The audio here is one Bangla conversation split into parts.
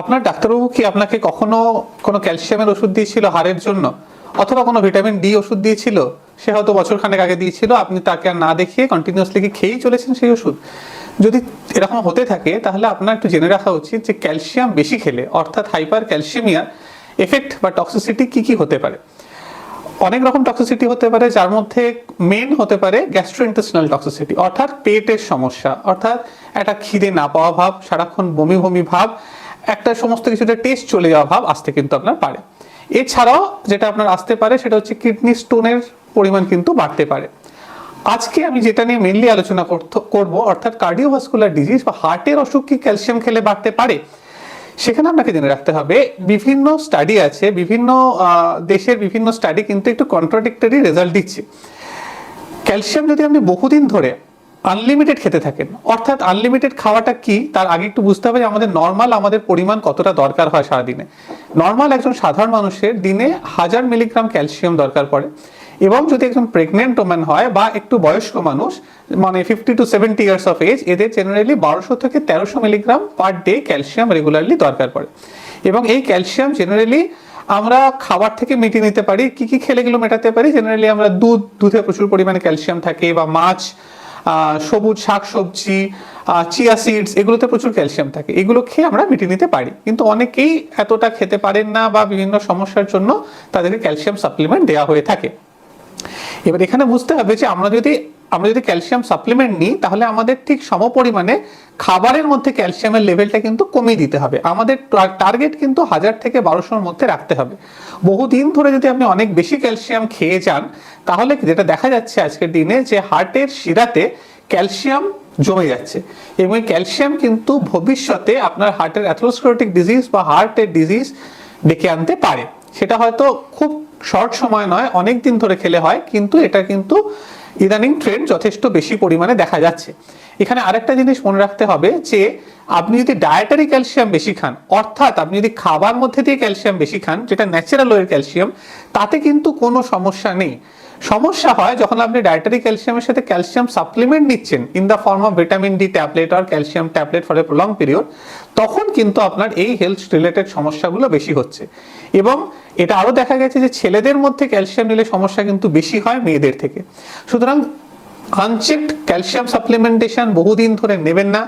আপনার ডাক্তারবাবু কি আপনাকে কখনো কোনো ক্যালসিয়ামের ওষুধ দিয়েছিল হাড়ের জন্য? অথবা কোনো ভিটামিন ডি ওষুধ দিয়েছিল? সে হয়তো বছর খানেক আগে দিয়েছিল, আপনি তাকে আর না দেখিয়ে কন্টিনিউয়াসলি কি খেয়েই চলেছেন সেই ওষুধ? যদি এরকম হতে থাকে, তাহলে আপনার একটু জেনে রাখা উচিত যে ক্যালসিয়াম বেশি খেলে, অর্থাৎ হাইপার ক্যালসিয়ামিয়ার এফেক্ট বা টক্সিসিটি কি কি হতে পারে? অনেক রকম টক্সিসিটি হতে পারে, যার মধ্যে মেন হতে পারে গ্যাস্ট্রোইন্টেস্টিনাল টক্সিসিটি অর্থাৎ পেটের সমস্যা, অর্থাৎ একটা খিদে না পাওয়া ভাব, সারাক্ষণ বমি বমি ভাব একটা সমস্ত কিছুটা টেস্ট চলে যাওয়া ভাব আসতে কিন্তু আপনার পারে। এছাড়াও যেটা আপনার আসতে পারে সেটা হচ্ছে কিডনি স্টোনের পরিমাণ কিন্তু বাড়তে পারে। আজকে আমি যেটা নিয়ে মেনলি আলোচনা করব, অর্থাৎ কার্ডিওভাস্কুলার ডিজিজ বা হার্টের অসুখ কি ক্যালসিয়াম খেলে বাড়তে পারে, সেখানে আপনাকে জেনে রাখতে হবে, বিভিন্ন স্টাডি আছে, বিভিন্ন দেশের বিভিন্ন স্টাডি কিন্তু একটু কন্ট্রাডিক্টরি রেজাল্ট দিচ্ছে। ক্যালসিয়াম যদি আপনি বহুদিন ধরে আনলিমিটেড খেতে থাকেন। অর্থাৎ আনলিমিটেড খাওয়াটা কি? তার আগে একটু বুঝতে হবে যে আমাদের নর্মাল আমাদের পরিমাণ কতটা দরকার হয় সারাদিনে। নর্মাল একজন সাধারণ মানুষের দিনে হাজার মিলিগ্রাম ক্যালসিয়াম দরকার পড়ে। এবং যদি একজন প্রেগনেন্ট ওম্যান হয় বা একটু বয়স্ক মানুষ মানে fifty two seventy years of age এদের জেনারেলি বারোশো থেকে তেরোশো milligram per day calcium regularly দরকার পড়ে। এবং এই ক্যালসিয়াম জেনারেলি আমরা খাবার থেকে মিটিয়ে নিতে পারি, কি কি খেলে মেটাতে পারি। জেনারেলি আমরা দুধ, দুধে প্রচুর পরিমাণে ক্যালসিয়াম থাকে বা মাছ সবুজ শাকসবজি চিয়া সিডস এগুলোতে প্রচুর ক্যালসিয়াম থাকে। এগুলো খেয়ে আমরা মিটিয়ে নিতে পারি। কিন্তু অনেকেই এতটা খেতে পারেন না বা বিভিন্ন সমস্যার জন্য তাদেরকে ক্যালসিয়াম সাপ্লিমেন্ট দেওয়া হয়ে থাকে। এবার এখানে বুঝতে হবে যে আমরা যদি আমরা যদি ক্যালসিয়াম সাপ্লিমেন্ট নিই, তাহলে আমাদের ঠিক সমপরিমাণে খাবারের মধ্যে ক্যালসিয়ামের লেভেলটা কিন্তু কমিয়ে দিতে হবে। আমাদের টার্গেট কিন্তু হাজার থেকে বারোশোর মধ্যে রাখতে হবে। বহুদিন ধরে যদি আপনি অনেক বেশি ক্যালসিয়াম খেয়ে যান, তাহলে যেটা দেখা যাচ্ছে আজকের দিনে যে হার্টের শিরাতে ক্যালসিয়াম জমে যাচ্ছে। এবং ক্যালসিয়াম কিন্তু ভবিষ্যতে আপনার হার্টের অ্যাথ্রোস্ক্লেরোটিক ডিজিজ বা হার্টের ডিজিজ ডেকে আনতে পারে। সেটা হয়তো খুব শর্ট সময় নয় অনেক দিন ধরে খেলে হয়, কিন্তু এটা কিন্তু ইদানিং ট্রেন্ড যথেষ্ট বেশি পরিমাণে দেখা যাচ্ছে। এখানে আরেকটা জিনিস মনে রাখতে হবে যে, আপনি যদি ডায়েটারি ক্যালসিয়াম বেশি খান, অর্থাৎ আপনি যদি খাবার মধ্যে দিয়ে ক্যালসিয়াম বেশি খান, যেটা ন্যাচারাল ওয়ের ক্যালসিয়াম তাতে কিন্তু কোনো সমস্যা নেই। সমস্যা হয় যখন আপনি ডায়েটারি ক্যালসিয়ামের সাথে ক্যালসিয়াম সাপ্লিমেন্ট নিচ্ছেন in the form of vitamin D tablet R calcium tablet for a prolong period তখন কিন্তু আপনার এই হেলথ রিলেটেড সমস্যাগুলো বেশি হচ্ছে। এবং এটা আরও দেখা গেছে যে, ছেলেদের মধ্যে ক্যালসিয়াম নিলে সমস্যা কিন্তু বেশি হয় মেয়েদের থেকে। সুতরাং আনচেকড ক্যালসিয়াম সাপ্লিমেন্টেশন বহুদিন ধরে নেবেন না।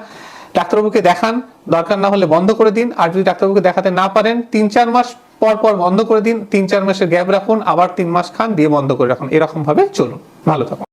ডাক্তারবাবুকে দেখান, দরকার না হলে বন্ধ করে দিন। আর যদি ডাক্তারবাবুকে দেখাতে না পারেন তিন চার মাস পর পর বন্ধ করে দিন। তিন চার মাসের গ্যাপ রাখুন, আবার তিন মাস খান, দিয়ে বন্ধ করে রাখুন। এরকম ভাবে চলুন। ভালো থাকুন।